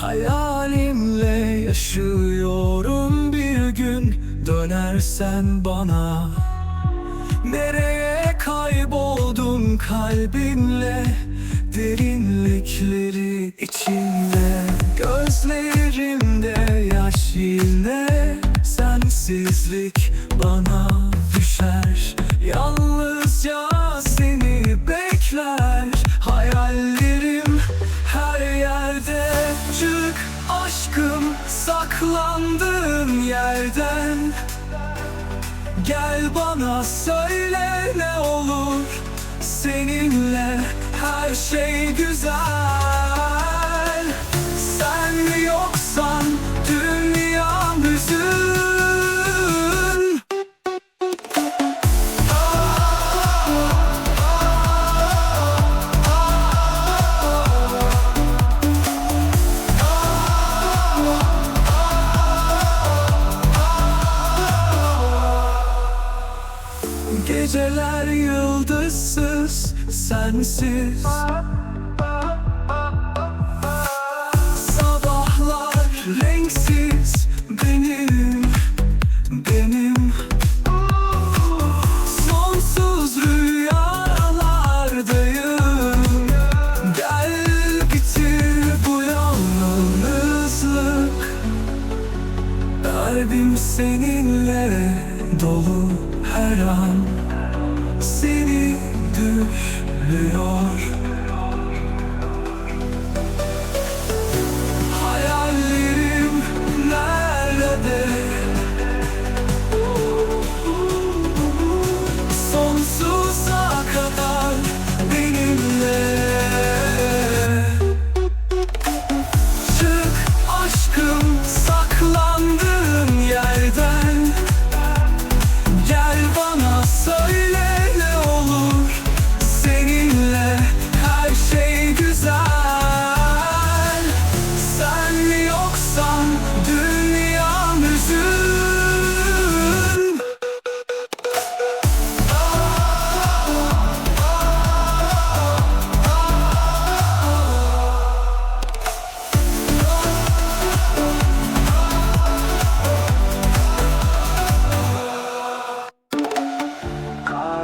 Hayalimle yaşıyorum. Bir gün Dönersen bana Nereye kayboldun kalbinle? Derinlikleri içinde Gözlerimde yaş yine. Sensizlik saklandığın yerden Gel bana söyle ne olur. Seninle her şey güzel Geceler yıldızsız, sensiz. Sabahlar renksiz, benim, benim. Sonsuz rüyalardayım. Gel bitir bu yalnızlık. Kalbim seninle dolu her an Seni düşlüyor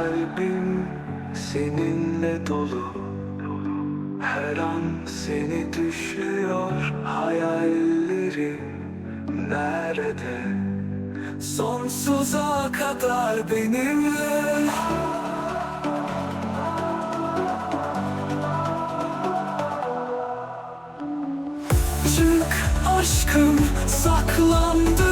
Kalbim seninle dolu. Her an seni düşlüyor Hayallerim nerede? Sonsuza kadar benimle. Çık aşkım saklandı